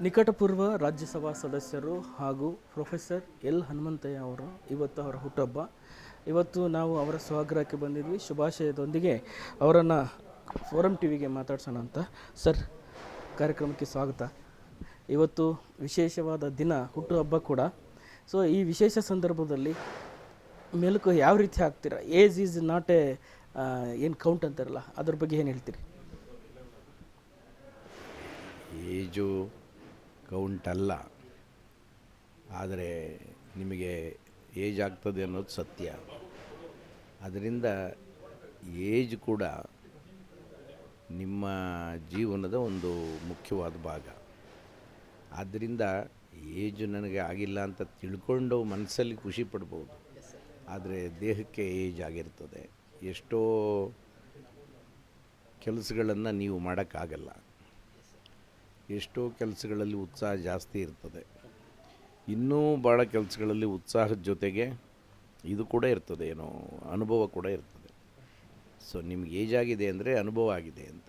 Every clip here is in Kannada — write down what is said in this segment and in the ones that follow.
ನಿಕಟಪೂರ್ವ ರಾಜ್ಯಸಭಾ ಸದಸ್ಯರು ಹಾಗೂ ಪ್ರೊಫೆಸರ್ ಎಲ್ ಹನುಮಂತಯ್ಯ ಅವರು ಇವತ್ತು ಅವರ ಹುಟ್ಟಬ್ಬ ಇವತ್ತು ನಾವು ಅವರ ಸ್ವಾಗ್ರಹಕ್ಕೆ ಬಂದಿದ್ವಿ. ಶುಭಾಶಯದೊಂದಿಗೆ ಅವರನ್ನು ಫೋರಂ ಟಿ ವಿಗೆ ಮಾತಾಡ್ಸೋಣ ಅಂತ. ಸರ್ ಕಾರ್ಯಕ್ರಮಕ್ಕೆ ಸ್ವಾಗತ. ಇವತ್ತು ವಿಶೇಷವಾದ ದಿನ ಹುಟ್ಟುಹಬ್ಬ ಕೂಡ. ಸೊ ಈ ವಿಶೇಷ ಸಂದರ್ಭದಲ್ಲಿ ಮೆಲುಕು ಯಾವ ರೀತಿ ಹಾಕ್ತೀರಾ? ಏಜ್ ಈಸ್ ನಾಟ್ ಎ ಏನು ಕೌಂಟ್ ಅಂತಾರಲ್ಲ, ಅದ್ರ ಬಗ್ಗೆ ಏನು ಹೇಳ್ತೀರಿ? ಏಜು ಕೌಂಟ್ ಅಲ್ಲ. ಆದರೆ ನಿಮಗೆ ಏಜ್ ಆಗ್ತದೆ ಅನ್ನೋದು ಸತ್ಯ. ಅದರಿಂದ ಏಜ್ ಕೂಡ ನಿಮ್ಮ ಜೀವನದ ಒಂದು ಮುಖ್ಯವಾದ ಭಾಗ. ಆದ್ದರಿಂದ ಏಜು ನನಗೆ ಆಗಿಲ್ಲ ಅಂತ ತಿಳ್ಕೊಂಡು ಮನಸ್ಸಲ್ಲಿ ಖುಷಿ ಪಡ್ಬೋದು. ಆದರೆ ದೇಹಕ್ಕೆ ಏಜ್ ಆಗಿರ್ತದೆ. ಎಷ್ಟೋ ಕೆಲಸಗಳನ್ನು ನೀವು ಮಾಡೋಕ್ಕಾಗಲ್ಲ. ಎಷ್ಟೋ ಕೆಲಸಗಳಲ್ಲಿ ಉತ್ಸಾಹ ಜಾಸ್ತಿ ಇರ್ತದೆ. ಇನ್ನೂ ಭಾಳ ಕೆಲಸಗಳಲ್ಲಿ ಉತ್ಸಾಹದ ಜೊತೆಗೆ ಇದು ಕೂಡ ಇರ್ತದೆ, ಏನೋ ಅನುಭವ ಕೂಡ ಇರ್ತದೆ. ಸೊ ನಿಮ್ಗೆ ಏಜ್ ಆಗಿದೆ ಅಂದರೆ ಅನುಭವ ಆಗಿದೆ ಅಂತ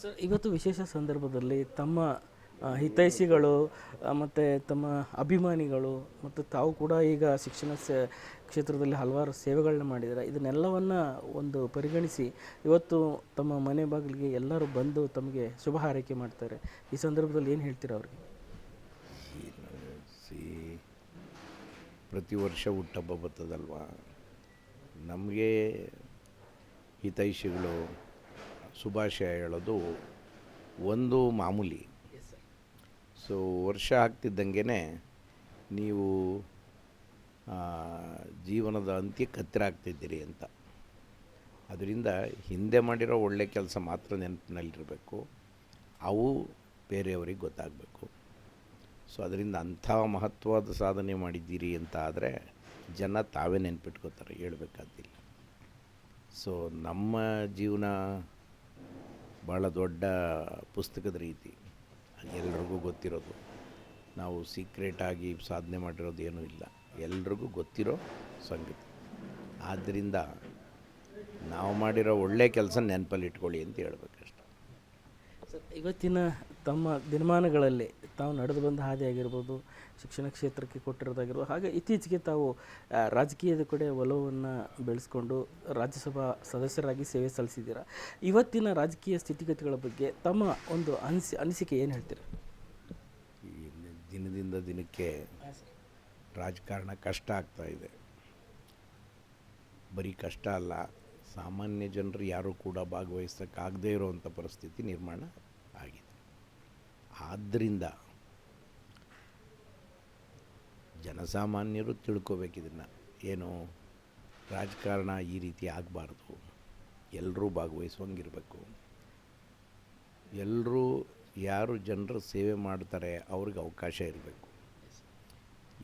ಸರ್ ಇವತ್ತು ವಿಶೇಷ ಸಂದರ್ಭದಲ್ಲಿ ತಮ್ಮ ಹಿತೈಷಿಗಳು ಮತ್ತು ತಮ್ಮ ಅಭಿಮಾನಿಗಳು ಮತ್ತು ತಾವು ಕೂಡ ಈಗ ಶಿಕ್ಷಣ ಕ್ಷೇತ್ರದಲ್ಲಿ ಹಲವಾರು ಸೇವೆಗಳನ್ನ ಮಾಡಿದ್ದಾರೆ. ಇದನ್ನೆಲ್ಲವನ್ನು ಒಂದು ಪರಿಗಣಿಸಿ ಇವತ್ತು ತಮ್ಮ ಮನೆ ಬಾಗಿಲಿಗೆ ಎಲ್ಲರೂ ಬಂದು ತಮಗೆ ಶುಭ ಹಾರೈಕೆ ಮಾಡ್ತಾರೆ. ಈ ಸಂದರ್ಭದಲ್ಲಿ ಏನು ಹೇಳ್ತೀರ ಅವ್ರಿಗೆ? ಪ್ರತಿ ವರ್ಷ ಹುಟ್ಟಬ್ಬ ಬರ್ತದಲ್ವಾ? ನಮಗೆ ಹಿತೈಷಿಗಳು ಶುಭಾಶಯ ಹೇಳೋದು ಒಂದು ಮಾಮೂಲಿ. ಸೊ ವರ್ಷ ಆಗ್ತಿದ್ದಂಗೆ ನೀವು ಜೀವನದ ಅಂತ್ಯಕ್ಕೆ ಹತ್ತಿರ ಆಗ್ತಿದ್ದೀರಿ ಅಂತ. ಅದರಿಂದ ಹಿಂದೆ ಮಾಡಿರೋ ಒಳ್ಳೆ ಕೆಲಸ ಮಾತ್ರ ನೆನಪಿನಲ್ಲಿರಬೇಕು. ಅವು ಬೇರೆಯವರಿಗೆ ಗೊತ್ತಾಗಬೇಕು. ಸೊ ಅದರಿಂದ ಅಂಥ ಮಹತ್ವದ ಸಾಧನೆ ಮಾಡಿದ್ದೀರಿ ಅಂತ ಆದರೆ ಜನ ತಾವೇ ನೆನ್ಪಿಟ್ಕೋತಾರೆ, ಹೇಳ್ಬೇಕಾದಿಲ್ಲ. ಸೊ ನಮ್ಮ ಜೀವನ ಭಾಳ ದೊಡ್ಡ ಪುಸ್ತಕದ ರೀತಿ. ಎಲ್ರಿಗೂ ಗೊತ್ತಿರೋದು. ನಾವು ಸೀಕ್ರೆಟಾಗಿ ಸಾಧನೆ ಮಾಡಿರೋದು ಏನೂ ಇಲ್ಲ. ಎಲ್ರಿಗೂ ಗೊತ್ತಿರೋ ಸಂಗತಿ. ಆದ್ದರಿಂದ ನಾವು ಮಾಡಿರೋ ಒಳ್ಳೆ ಕೆಲಸ ನೆನಪಲ್ಲಿ ಇಟ್ಕೊಳ್ಳಿ ಅಂತ ಹೇಳ್ಬೇಕಷ್ಟೆ. ಸರ್ ಇವತ್ತಿನ ತಮ್ಮ ದಿನಮಾನಗಳಲ್ಲಿ ತಾವು ನಡೆದು ಬಂದ ಹಾದಿ ಆಗಿರ್ಬೋದು, ಶಿಕ್ಷಣ ಕ್ಷೇತ್ರಕ್ಕೆ ಕೊಟ್ಟಿರೋದಾಗಿರ್ಬೋದು, ಹಾಗೆ ಇತ್ತೀಚೆಗೆ ತಾವು ರಾಜಕೀಯದ ಕಡೆ ಒಲವನ್ನು ಬೆಳೆಸ್ಕೊಂಡು ರಾಜ್ಯಸಭಾ ಸದಸ್ಯರಾಗಿ ಸೇವೆ ಸಲ್ಲಿಸಿದ್ದೀರಾ? ಇವತ್ತಿನ ರಾಜಕೀಯ ಸ್ಥಿತಿಗತಿಗಳ ಬಗ್ಗೆ ತಮ್ಮ ಒಂದು ಅನಿಸಿ, ಅನಿಸಿಕೆ ಏನು ಹೇಳ್ತೀರ? ದಿನದಿಂದ ದಿನಕ್ಕೆ ರಾಜಕಾರಣ ಕಷ್ಟ ಆಗ್ತಾ ಇದೆ. ಬರೀ ಕಷ್ಟ ಅಲ್ಲ, ಸಾಮಾನ್ಯ ಜನರು ಯಾರೂ ಕೂಡ ಭಾಗವಹಿಸೋಕ್ಕಾಗದೇ ಇರೋವಂಥ ಪರಿಸ್ಥಿತಿ ನಿರ್ಮಾಣ ಆದ್ದರಿಂದ ಜನಸಾಮಾನ್ಯರು ತಿಳ್ಕೋಬೇಕು ಇದನ್ನು ಏನು? ರಾಜಕಾರಣ ಈ ರೀತಿ ಆಗಬಾರ್ದು. ಎಲ್ಲರೂ ಭಾಗವಹಿಸುವಂಗಿರಬೇಕು. ಎಲ್ಲರೂ ಯಾರು ಜನರ ಸೇವೆ ಮಾಡ್ತಾರೆ ಅವ್ರಿಗೆ ಅವಕಾಶ ಇರಬೇಕು.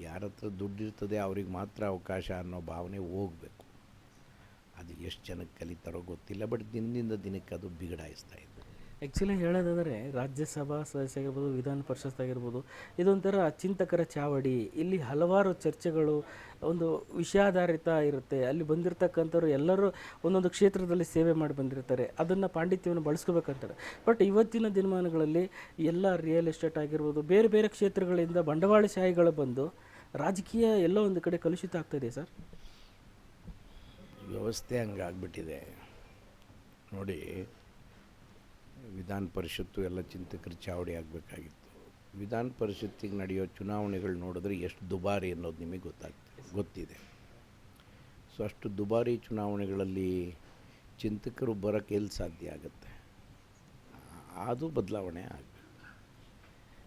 ಯಾರ ಹತ್ರ ದುಡ್ಡಿರ್ತದೆ ಅವ್ರಿಗೆ ಮಾತ್ರ ಅವಕಾಶ ಅನ್ನೋ ಭಾವನೆ ಹೋಗಬೇಕು. ಅದು ಎಷ್ಟು ಜನಕ್ಕೆ ಕಲಿತಾರೋ ಗೊತ್ತಿಲ್ಲ, ಬಟ್ ದಿನದಿಂದ ದಿನಕ್ಕೆ ಅದು ಬಿಗಡಾಯಿಸ್ತಾ ಇದೆ. ಆ್ಯಕ್ಚುಲಿ ಹೇಳೋದಾದರೆ ರಾಜ್ಯಸಭಾ ಸದಸ್ಯ ಆಗಿರ್ಬೋದು, ವಿಧಾನ ಪರಿಷತ್ ಆಗಿರ್ಬೋದು, ಇದೊಂಥರ ಚಿಂತಕರ ಚಾವಡಿ. ಇಲ್ಲಿ ಹಲವಾರು ಚರ್ಚೆಗಳು, ಒಂದು ವಿಷಯಾಧಾರಿತ ಇರುತ್ತೆ. ಅಲ್ಲಿ ಬಂದಿರತಕ್ಕಂಥವ್ರು ಎಲ್ಲರೂ ಒಂದೊಂದು ಕ್ಷೇತ್ರದಲ್ಲಿ ಸೇವೆ ಮಾಡಿ ಬಂದಿರ್ತಾರೆ. ಅದನ್ನು ಪಾಂಡಿತ್ಯವನ್ನು ಬಳಸ್ಕೋಬೇಕಂತಾರೆ. ಬಟ್ ಇವತ್ತಿನ ದಿನಮಾನಗಳಲ್ಲಿ ಎಲ್ಲ ರಿಯಲ್ ಎಸ್ಟೇಟ್ ಆಗಿರ್ಬೋದು, ಬೇರೆ ಬೇರೆ ಕ್ಷೇತ್ರಗಳಿಂದ ಬಂಡವಾಳಶಾಹಿಗಳು ಬಂದು ರಾಜಕೀಯ ಎಲ್ಲ ಒಂದು ಕಡೆ ಕಲುಷಿತ ಆಗ್ತಾಯಿದೆ ಸರ್? ವ್ಯವಸ್ಥೆ ಹಂಗಾಗ್ಬಿಟ್ಟಿದೆ. ನೋಡಿ ವಿಧಾನ ಪರಿಷತ್ತು ಎಲ್ಲ ಚಿಂತಕರು ಚಾವಡಿ ಆಗಬೇಕಾಗಿತ್ತು. ವಿಧಾನ ಪರಿಷತ್ತಿಗೆ ನಡೆಯೋ ಚುನಾವಣೆಗಳು ನೋಡಿದ್ರೆ ಎಷ್ಟು ದುಬಾರಿ ಅನ್ನೋದು ನಿಮಗೆ ಗೊತ್ತಾಗ್ತದೆ, ಗೊತ್ತಿದೆ. ಸೊ ಅಷ್ಟು ದುಬಾರಿ ಚುನಾವಣೆಗಳಲ್ಲಿ ಚಿಂತಕರು ಬರೋಕ್ಕೆ ಎಲ್ಲಿ ಸಾಧ್ಯ ಆಗುತ್ತೆ? ಅದು ಬದಲಾವಣೆ ಆಗಬೇಕು.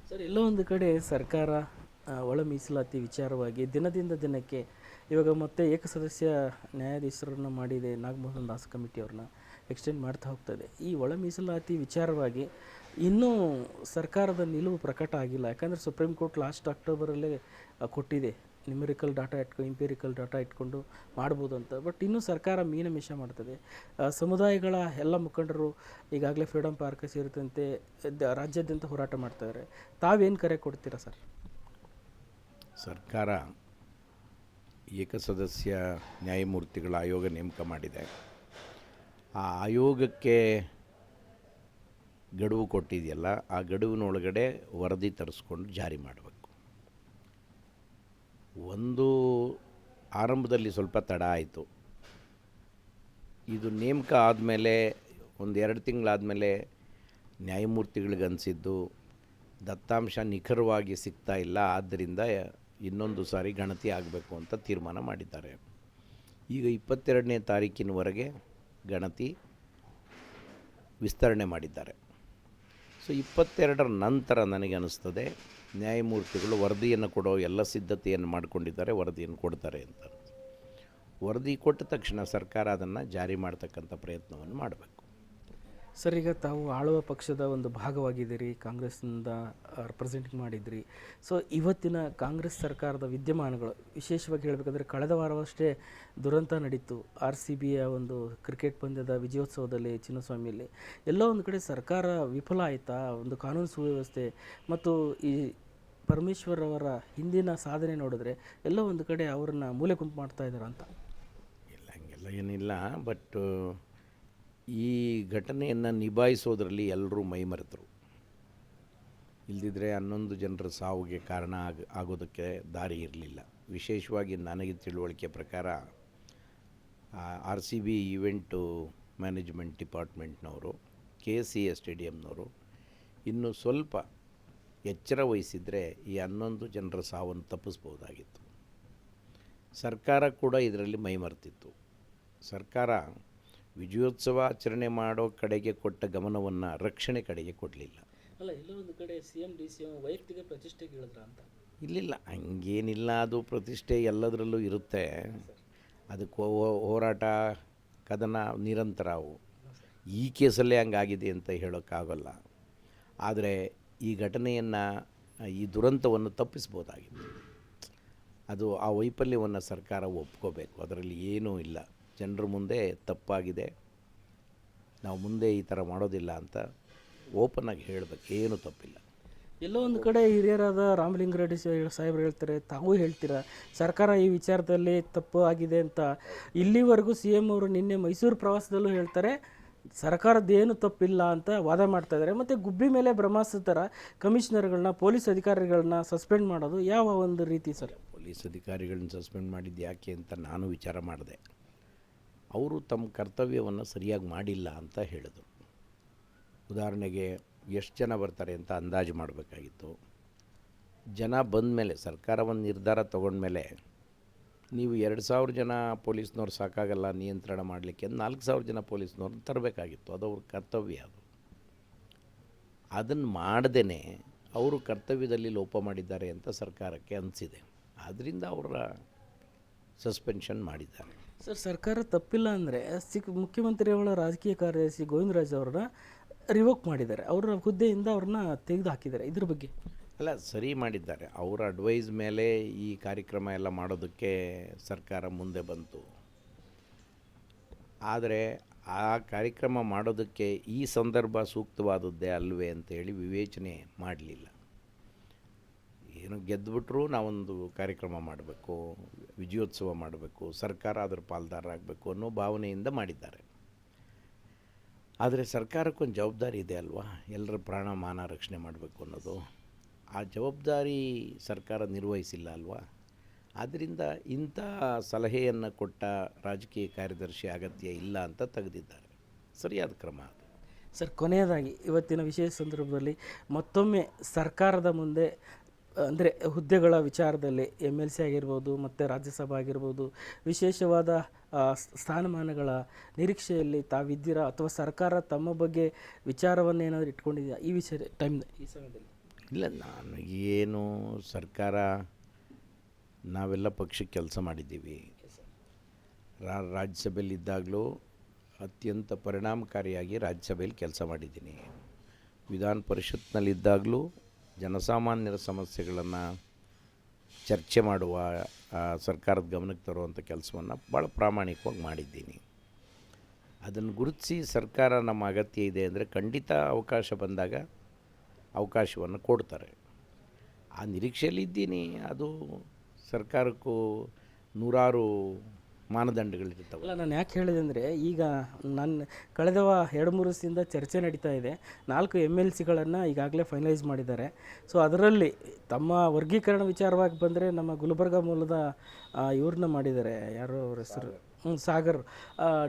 ಸರ್, ಎಲ್ಲೋ ಒಂದು ಕಡೆ ಸರ್ಕಾರ ಒಳ ಮೀಸಲಾತಿ ವಿಚಾರವಾಗಿ ದಿನದಿಂದ ದಿನಕ್ಕೆ ಇವಾಗ ಮತ್ತೆ ಏಕಸದಸ್ಯ ನ್ಯಾಯಾಧೀಶರನ್ನು ಮಾಡಿದೆ ನಾಗಮೋಹನ್ ದಾಸ್ ಕಮಿಟಿ ಅವ್ರನ್ನ. ಎಕ್ಸ್ಟೆಂಡ್ ಮಾಡ್ತಾ ಹೋಗ್ತದೆ. ಈ ಒಳ ಮೀಸಲಾತಿ ವಿಚಾರವಾಗಿ ಇನ್ನೂ ಸರ್ಕಾರದ ನಿಲುವು ಪ್ರಕಟ ಆಗಿಲ್ಲ. ಯಾಕಂದರೆ ಸುಪ್ರೀಂ ಕೋರ್ಟ್ ಲಾಸ್ಟ್ ಅಕ್ಟೋಬರಲ್ಲೇ ಕೊಟ್ಟಿದೆ. ನ್ಯೂಮೆರಿಕಲ್ ಡಾಟಾ ಇಟ್ಕೊ ಇಂಪೇರಿಕಲ್ ಡಾಟಾ ಇಟ್ಕೊಂಡು ಮಾಡ್ಬೋದು ಅಂತ. ಬಟ್ ಇನ್ನೂ ಸರ್ಕಾರ ಮೀನಮೇಷ ಮಾಡ್ತದೆ. ಸಮುದಾಯಗಳ ಎಲ್ಲ ಮುಖಂಡರು ಈಗಾಗಲೇ ಫ್ರೀಡಮ್ ಪಾರ್ಕ್ ಸೇರಿದಂತೆ ರಾಜ್ಯಾದ್ಯಂತ ಹೋರಾಟ ಮಾಡ್ತಾರೆ ತಾವೇನು ಕರೆ ಕೊಡ್ತೀರಾ ಸರ್? ಸರ್ಕಾರ ಏಕಸದಸ್ಯ ನ್ಯಾಯಮೂರ್ತಿಗಳ ಆಯೋಗ ನೇಮಕ ಮಾಡಿದೆ. ಆ ಆಯೋಗಕ್ಕೆ ಗಡುವು ಕೊಟ್ಟಿದೆಯಲ್ಲ, ಆ ಗಡುವಿನೊಳಗಡೆ ವರದಿ ತರಿಸ್ಕೊಂಡು ಜಾರಿ ಮಾಡಬೇಕು. ಒಂದು ಆರಂಭದಲ್ಲಿ ಸ್ವಲ್ಪ ತಡ ಆಯಿತು. ಇದು ನೇಮಕ ಆದಮೇಲೆ, ಒಂದು ಎರಡು ತಿಂಗಳಾದಮೇಲೆ ನ್ಯಾಯಮೂರ್ತಿಗಳಿಗೆ ಅನಿಸಿದ್ದು, ದತ್ತಾಂಶ ನಿಖರವಾಗಿ ಸಿಗ್ತಾ ಇಲ್ಲ ಆದ್ದರಿಂದ ಇನ್ನೊಂದು ಸಾರಿ ಗಣತಿ ಆಗಬೇಕು ಅಂತ ತೀರ್ಮಾನ ಮಾಡಿದ್ದಾರೆ. ಈಗ ಇಪ್ಪತ್ತೆರಡನೇ ತಾರೀಕಿನವರೆಗೆ ಗಣತಿ ವಿಸ್ತರಣೆ ಮಾಡಿದ್ದಾರೆ. ಸೊ, ಇಪ್ಪತ್ತೆರಡರ ನಂತರ ನನಗೆ ಅನ್ನಿಸ್ತದೆ ನ್ಯಾಯಮೂರ್ತಿಗಳು ವರದಿಯನ್ನು ಕೊಡೋ ಎಲ್ಲ ಸಿದ್ಧತೆಯನ್ನು ಮಾಡಿಕೊಂಡಿದ್ದಾರೆ, ವರದಿಯನ್ನು ಕೊಡ್ತಾರೆ ಅಂತ. ವರದಿ ಕೊಟ್ಟ ತಕ್ಷಣ ಸರ್ಕಾರ ಅದನ್ನು ಜಾರಿ ಮಾಡ್ತಕ್ಕಂಥ ಪ್ರಯತ್ನವನ್ನು ಮಾಡಬೇಕು. ಸರ್, ಈಗ ತಾವು ಆಳುವ ಪಕ್ಷದ ಒಂದು ಭಾಗವಾಗಿದ್ದೀರಿ, ಕಾಂಗ್ರೆಸ್ನಿಂದ ರೆಪ್ರೆಸೆಂಟ್ ಮಾಡಿದ್ರಿ. ಸೊ ಇವತ್ತಿನ ಕಾಂಗ್ರೆಸ್ ಸರ್ಕಾರದ ವಿದ್ಯಮಾನಗಳು, ವಿಶೇಷವಾಗಿ ಹೇಳಬೇಕಂದ್ರೆ ಕಳೆದ ವಾರವಷ್ಟೇ ದುರಂತ ನಡೀತು. ಆರ್ ಸಿ ಬಿಯ ಒಂದು ಕ್ರಿಕೆಟ್ ಪಂದ್ಯದ ವಿಜಯೋತ್ಸವದಲ್ಲಿ, ಚಿನ್ನಸ್ವಾಮಿಯಲ್ಲಿ. ಎಲ್ಲ ಒಂದು ಕಡೆ ಸರ್ಕಾರ ವಿಫಲ ಆಯಿತಾ? ಒಂದು ಕಾನೂನು ಸುವ್ಯವಸ್ಥೆ ಮತ್ತು ಈ ಪರಮೇಶ್ವರ್ ಅವರ ಹಿಂದಿನ ಸಾಧನೆ ನೋಡಿದ್ರೆ ಎಲ್ಲ ಒಂದು ಕಡೆ ಅವ್ರನ್ನ ಮೂಲೆ ಗುಂಪು ಮಾಡ್ತಾ ಇದ್ದಾರೆ ಅಂತ ಇಲ್ಲ, ಹಂಗೆಲ್ಲ ಏನಿಲ್ಲ ಬಟ್ ಈ ಘಟನೆಯನ್ನು ನಿಭಾಯಿಸೋದ್ರಲ್ಲಿ ಎಲ್ಲರೂ ಮೈಮರೆತರು ಇಲ್ದಿದ್ರೆ ಹನ್ನೊಂದು ಜನರ ಸಾವಿಗೆ ಕಾರಣ ಆಗ, ಆಗೋದಕ್ಕೆ ದಾರಿ ಇರಲಿಲ್ಲ. ವಿಶೇಷವಾಗಿ ನನಗೆ ತಿಳುವಳಿಕೆ ಪ್ರಕಾರ R C B event management ಡಿಪಾರ್ಟ್ಮೆಂಟ್ನವರು, K C A ಸ್ಟೇಡಿಯಂನವರು ಇನ್ನು ಸ್ವಲ್ಪ ಎಚ್ಚರ ವಹಿಸಿದರೆ ಈ ಹನ್ನೊಂದು ಜನರ ಸಾವನ್ನು ತಪ್ಪಿಸ್ಬೋದಾಗಿತ್ತು. ಸರ್ಕಾರ ಕೂಡ ಇದರಲ್ಲಿ ಮೈಮರೆತಿತ್ತು ಸರ್ಕಾರ ವಿಜಯೋತ್ಸವ ಆಚರಣೆ ಮಾಡೋ ಕಡೆಗೆ ಕೊಟ್ಟ ಗಮನವನ್ನು ರಕ್ಷಣೆ ಕಡೆಗೆ ಕೊಡಲಿಲ್ಲ. ಅಲ್ಲ ಎಲ್ಲೋ ಒಂದು ಕಡೆ C M D C M ವೈಯಕ್ತಿಕ ಪ್ರತಿಷ್ಠೆಗೆ ಹೇಳಿದ್ರ ಅಂತ? ಇಲ್ಲಿಲ್ಲ ಹಂಗೇನಿಲ್ಲ ಅದು ಪ್ರತಿಷ್ಠೆ ಎಲ್ಲದರಲ್ಲೂ ಇರುತ್ತೆ. ಅದಕ್ಕೆ ಹೋರಾಟ ಕದನ ನಿರಂತರ ಅವು. ಈ ಕೇಸಲ್ಲೇ ಹಂಗಾಗಿದೆ ಅಂತ ಹೇಳೋಕ್ಕಾಗಲ್ಲ. ಆದರೆ ಈ ಘಟನೆಯನ್ನು ಈ ದುರಂತವನ್ನು ತಪ್ಪಿಸ್ಬೋದಾಗಿತ್ತು ಅದು ಆ ವೈಫಲ್ಯವನ್ನು ಸರ್ಕಾರ ಒಪ್ಕೋಬೇಕು ಅದರಲ್ಲಿ ಏನೂ ಇಲ್ಲ. ಜನರ ಮುಂದೆ ತಪ್ಪಾಗಿದೆ. ನಾವು ಮುಂದೆ ಈ ಥರ ಮಾಡೋದಿಲ್ಲ ಅಂತ ಓಪನಾಗಿ ಹೇಳಬೇಕು. ಏನೂ ತಪ್ಪಿಲ್ಲ. ಎಲ್ಲೋ ಒಂದು ಕಡೆ ಹಿರಿಯರಾದ ರಾಮಲಿಂಗಾರೆಡ್ಡಿ ಸಾಹೇಬ್ರು ಹೇಳ್ತಾರೆ ತಾವು ಹೇಳ್ತೀರಾ ಸರ್ಕಾರ ಈ ವಿಚಾರದಲ್ಲಿ ತಪ್ಪು ಆಗಿದೆ ಅಂತ. ಇಲ್ಲಿವರೆಗೂ ಸಿ ಎಂ ಅವರು ನಿನ್ನೆ ಮೈಸೂರು ಪ್ರವಾಸದಲ್ಲೂ ಹೇಳ್ತಾರೆ ಸರ್ಕಾರದ್ದೇನು ತಪ್ಪಿಲ್ಲ ಅಂತ ವಾದ ಮಾಡ್ತಾ ಇದ್ದಾರೆ. ಮತ್ತು ಗುಬ್ಬಿ ಮೇಲೆ ಬ್ರಹ್ಮಾಸ್ತ್ರ ಥರ ಕಮಿಷನರ್ಗಳನ್ನ ಪೊಲೀಸ್ ಅಧಿಕಾರಿಗಳನ್ನ ಸಸ್ಪೆಂಡ್ ಮಾಡೋದು ಯಾವ ಒಂದು ರೀತಿ ಸರ್? ಪೊಲೀಸ್ ಅಧಿಕಾರಿಗಳನ್ನ ಸಸ್ಪೆಂಡ್ ಮಾಡಿದ್ದು ಯಾಕೆ ಅಂತ ನಾನು ವಿಚಾರ ಮಾಡಿದೆ. ಅವರು ತಮ್ಮ ಕರ್ತವ್ಯವನ್ನು ಸರಿಯಾಗಿ ಮಾಡಿಲ್ಲ ಅಂತ ಹೇಳಿದರು. ಉದಾಹರಣೆಗೆ ಎಷ್ಟು ಜನ ಬರ್ತಾರೆ ಅಂತ ಅಂದಾಜು ಮಾಡಬೇಕಾಗಿತ್ತು. ಜನ ಬಂದ ಮೇಲೆ ಸರ್ಕಾರ ಒಂದು ನಿರ್ಧಾರ ತೊಗೊಂಡ್ಮೇಲೆ ನೀವು ಎರಡು ಸಾವಿರ ಜನ ಪೊಲೀಸ್ನವ್ರು ಸಾಕಾಗಲ್ಲ, ನಿಯಂತ್ರಣ ಮಾಡಲಿಕ್ಕೆ ನಾಲ್ಕು ಸಾವಿರ ಜನ ಪೊಲೀಸ್ನವ್ರನ್ನ ತರಬೇಕಾಗಿತ್ತು. ಅದು ಅವ್ರ ಕರ್ತವ್ಯ ಅದು. ಅದನ್ನು ಮಾಡ್ದೇ ಅವರು ಕರ್ತವ್ಯದಲ್ಲಿ ಲೋಪ ಮಾಡಿದ್ದಾರೆ ಅಂತ ಸರ್ಕಾರಕ್ಕೆ ಅನಿಸಿದೆ. ಆದ್ದರಿಂದ ಅವರ ಸಸ್ಪೆನ್ಷನ್ ಮಾಡಿದ್ದಾರೆ. ಸರ್, ಸರ್ಕಾರ ತಪ್ಪಿಲ್ಲ ಅಂದರೆ ಸಿಕ್ ಮುಖ್ಯಮಂತ್ರಿಯವರ ರಾಜಕೀಯ ಕಾರ್ಯದರ್ಶಿ ಗೋವಿಂದರಾಜ್ ಅವ್ರನ್ನ ರಿವೋಕ್ ಮಾಡಿದ್ದಾರೆ. ಅವರ ಹುದ್ದೆಯಿಂದ ಅವ್ರನ್ನ ತೆಗೆದು ಹಾಕಿದ್ದಾರೆ ಇದ್ರ ಬಗ್ಗೆ. ಅಲ್ಲ, ಸರಿ ಮಾಡಿದ್ದಾರೆ. ಅವರ ಅಡ್ವೈಸ್ ಮೇಲೆ ಈ ಕಾರ್ಯಕ್ರಮ ಎಲ್ಲ ಮಾಡೋದಕ್ಕೆ ಸರ್ಕಾರ ಮುಂದೆ ಬಂತು. ಆದರೆ ಆ ಕಾರ್ಯಕ್ರಮ ಮಾಡೋದಕ್ಕೆ ಈ ಸಂದರ್ಭ ಸೂಕ್ತವಾದದ್ದೇ ಅಲ್ವೇ ಅಂತೇಳಿ ವಿವೇಚನೆ ಮಾಡಲಿಲ್ಲ. ಏನು ಗೆದ್ದುಬಿಟ್ರು ನಾವೊಂದು ಕಾರ್ಯಕ್ರಮ ಮಾಡಬೇಕು, ವಿಜಯೋತ್ಸವ ಮಾಡಬೇಕು, ಸರ್ಕಾರ ಅದರ ಪಾಲ್ದಾರ ಅನ್ನೋ ಭಾವನೆಯಿಂದ ಮಾಡಿದ್ದಾರೆ. ಆದರೆ ಸರ್ಕಾರಕ್ಕೊಂದು ಜವಾಬ್ದಾರಿ ಇದೆ ಅಲ್ವಾ? ಎಲ್ಲರ ಪ್ರಾಣ ಮಾನ ರಕ್ಷಣೆ ಮಾಡಬೇಕು ಅನ್ನೋದು. ಆ ಜವಾಬ್ದಾರಿ ಸರ್ಕಾರ ನಿರ್ವಹಿಸಿಲ್ಲ ಅಲ್ವಾ? ಆದ್ದರಿಂದ ಇಂಥ ಸಲಹೆಯನ್ನು ಕೊಟ್ಟ ರಾಜಕೀಯ ಕಾರ್ಯದರ್ಶಿ ಅಗತ್ಯ ಇಲ್ಲ ಅಂತ ತೆಗೆದಿದ್ದಾರೆ. ಸರಿಯಾದ ಕ್ರಮ ಅದು. ಸರ್, ಕೊನೆಯದಾಗಿ, ಇವತ್ತಿನ ವಿಶೇಷ ಸಂದರ್ಭದಲ್ಲಿ ಮತ್ತೊಮ್ಮೆ ಸರ್ಕಾರದ ಮುಂದೆ ಅಂದರೆ ಹುದ್ದೆಗಳ ವಿಚಾರದಲ್ಲಿ ಎಂ ಎಲ್ ಸಿ ಆಗಿರ್ಬೋದು ಮತ್ತು ರಾಜ್ಯಸಭಾ ಆಗಿರ್ಬೋದು ವಿಶೇಷವಾದ ಸ್ಥಾನಮಾನಗಳ ನಿರೀಕ್ಷೆಯಲ್ಲಿ ತಾವಿದ್ದೀರಾ ಅಥವಾ ಸರ್ಕಾರ ತಮ್ಮ ಬಗ್ಗೆ ವಿಚಾರವನ್ನು ಏನಾದರೂ ಇಟ್ಕೊಂಡಿದೆಯಾ ಈ ವಿಷಯ ಟೈಮ್ ಈ ಸಮಯದಲ್ಲಿ? ಇಲ್ಲ ನಾನು ಏನು ಸರ್ಕಾರ ನಾವೆಲ್ಲ ಪಕ್ಷಕ್ಕೆ ಕೆಲಸ ಮಾಡಿದ್ದೀವಿ. ರಾ ರಾಜ್ಯಸಭೆಯಲ್ಲಿ ಇದ್ದಾಗಲೂ ಅತ್ಯಂತ ಪರಿಣಾಮಕಾರಿಯಾಗಿ ರಾಜ್ಯಸಭೆಯಲ್ಲಿ ಕೆಲಸ ಮಾಡಿದ್ದೀನಿ. ವಿಧಾನ ಪರಿಷತ್ನಲ್ಲಿದ್ದಾಗಲೂ ಜನಸಾಮಾನ್ಯರ ಸಮಸ್ಯೆಗಳನ್ನು ಚರ್ಚೆ ಮಾಡುವ ಸರ್ಕಾರದ ಗಮನಕ್ಕೆ ತರುವಂಥ ಕೆಲಸವನ್ನು ಭಾಳ ಪ್ರಾಮಾಣಿಕವಾಗಿ ಮಾಡಿದ್ದೀನಿ. ಅದನ್ನು ಗುರುತಿಸಿ ಸರ್ಕಾರ ನಮ್ಮ ಅಗತ್ಯ ಇದೆ ಅಂದರೆ ಖಂಡಿತ ಅವಕಾಶ ಬಂದಾಗ ಅವಕಾಶವನ್ನು ಕೊಡ್ತಾರೆ. ಆ ನಿರೀಕ್ಷೆಯಲ್ಲಿದ್ದೀನಿ. ಅದು ಸರ್ಕಾರಕ್ಕೂ ನೂರಾರು ಮಾನದಂಡಗಳಿರ್ತವೆ ಅಲ್ಲ ನಾನು ಯಾಕೆ ಹೇಳಿದೆ ಅಂದರೆ ಈಗ ನನ್ನ ಕಳೆದ ಎರಡು ಮೂರು ವರ್ಷದಿಂದ ಚರ್ಚೆ ನಡೀತಾ ಇದೆ. ನಾಲ್ಕು ಎಂ ಎಲ್ ಸಿಗಳನ್ನು ಈಗಾಗಲೇ ಫೈನಲೈಸ್ ಮಾಡಿದ್ದಾರೆ. ಸೊ ಅದರಲ್ಲಿ ತಮ್ಮ ವರ್ಗೀಕರಣ ವಿಚಾರವಾಗಿ ಬಂದರೆ ನಮ್ಮ ಗುಲ್ಬರ್ಗ ಮೂಲದ ಇವ್ರನ್ನ ಮಾಡಿದ್ದಾರೆ. ಯಾರೋ ಅವ್ರ ಹೆಸರು? ಸಾಗರ್.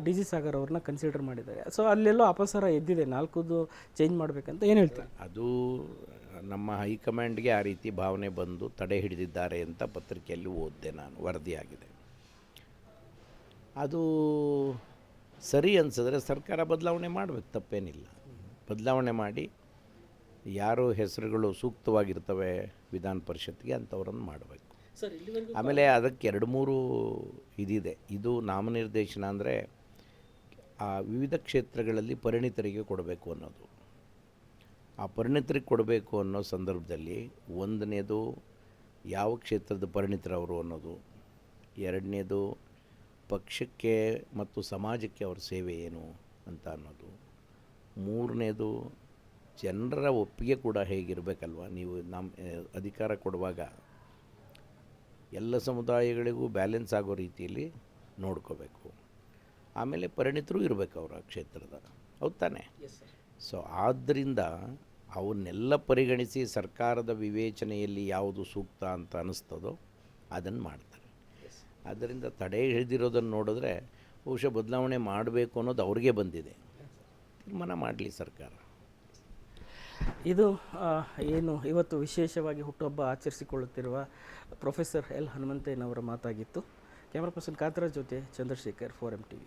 ಡಿ ಜಿ ಸಾಗರ್ ಅವ್ರನ್ನ ಕನ್ಸಿಡರ್ ಮಾಡಿದ್ದಾರೆ. ಸೊ ಅಲ್ಲೆಲ್ಲೋ ಅಪಸರ ಎದ್ದಿದೆ. ನಾಲ್ಕುದು ಚೇಂಜ್ ಮಾಡಬೇಕಂತ ಏನು ಹೇಳ್ತಾರೆ? ಅದು ನಮ್ಮ ಹೈಕಮಾಂಡ್ಗೆ ಆ ರೀತಿ ಭಾವನೆ ಬಂದು ತಡೆ ಹಿಡಿದಿದ್ದಾರೆ ಅಂತ ಪತ್ರಿಕೆಯಲ್ಲಿ ಓದಿದೆ ನಾನು. ವರದಿಯಾಗಿದೆ. ಅದು ಸರಿ ಅನ್ಸಿದ್ರೆ ಸರ್ಕಾರ ಬದಲಾವಣೆ ಮಾಡಬೇಕು ತಪ್ಪೇನಿಲ್ಲ. ಬದಲಾವಣೆ ಮಾಡಿ ಯಾರು ಹೆಸರುಗಳು ಸೂಕ್ತವಾಗಿರ್ತವೆ ವಿಧಾನ ಪರಿಷತ್ಗೆ ಅಂಥವ್ರನ್ನು ಮಾಡಬೇಕು. ಆಮೇಲೆ ಅದಕ್ಕೆ ಎರಡು ಮೂರು ಇದಿದೆ. ಇದು ನಾಮನಿರ್ದೇಶನ ಅಂದರೆ ಆ ವಿವಿಧ ಕ್ಷೇತ್ರಗಳಲ್ಲಿ ಪರಿಣಿತರಿಗೆ ಕೊಡಬೇಕು ಅನ್ನೋದು. ಆ ಪರಿಣಿತರಿಗೆ ಕೊಡಬೇಕು ಅನ್ನೋ ಸಂದರ್ಭದಲ್ಲಿ ಒಂದನೇದು ಯಾವ ಕ್ಷೇತ್ರದ ಪರಿಣಿತರವರು ಅನ್ನೋದು ಎರಡನೇದು ಪಕ್ಷಕ್ಕೆ ಮತ್ತು ಸಮಾಜಕ್ಕೆ ಅವ್ರ ಸೇವೆ ಏನು ಅಂತ ಅನ್ನೋದು. ಮೂರನೇದು ಜನರ ಒಪ್ಪಿಗೆ ಕೂಡ ಹೇಗಿರಬೇಕಲ್ವ? ನೀವು ನಮ್ಮ ಅಧಿಕಾರ ಕೊಡುವಾಗ ಎಲ್ಲ ಸಮುದಾಯಗಳಿಗೂ ಬ್ಯಾಲೆನ್ಸ್ ಆಗೋ ರೀತಿಯಲ್ಲಿ ನೋಡ್ಕೋಬೇಕು. ಆಮೇಲೆ ಪರಿಣಿತರು ಇರಬೇಕು ಅವರ ಕ್ಷೇತ್ರದ ಹೌದು ತಾನೆ? ಸೊ ಆದ್ದರಿಂದ ಅವನ್ನೆಲ್ಲ ಪರಿಗಣಿಸಿ ಸರ್ಕಾರದ ವಿವೇಚನೆಯಲ್ಲಿ ಯಾವುದು ಸೂಕ್ತ ಅಂತ ಅನ್ನಿಸ್ತದೋ ಅದನ್ನು ಮಾಡ್ತಾರೆ. ಆದ್ದರಿಂದ ತಡೆ ಹಿಡಿದಿರೋದನ್ನು ನೋಡಿದ್ರೆ ಬಹುಶಃ ಬದಲಾವಣೆ ಮಾಡಬೇಕು ಅನ್ನೋದು ಅವ್ರಿಗೆ ಬಂದಿದೆ. ತೀರ್ಮಾನ ಮಾಡಲಿ ಸರ್ಕಾರ. ಇದು ಏನು ಇವತ್ತು ವಿಶೇಷವಾಗಿ ಹುಟ್ಟುಹಬ್ಬ ಆಚರಿಸಿಕೊಳ್ಳುತ್ತಿರುವ ಪ್ರೊಫೆಸರ್ ಎಲ್ ಹನುಮಂತಯ್ಯನವರ ಮಾತಾಗಿತ್ತು. ಕ್ಯಾಮ್ರಾ ಪರ್ಸನ್ ಕಾತರ ಜೊತೆ ಚಂದ್ರಶೇಖರ್, ಫೋರ್ ಎಂ ಟಿ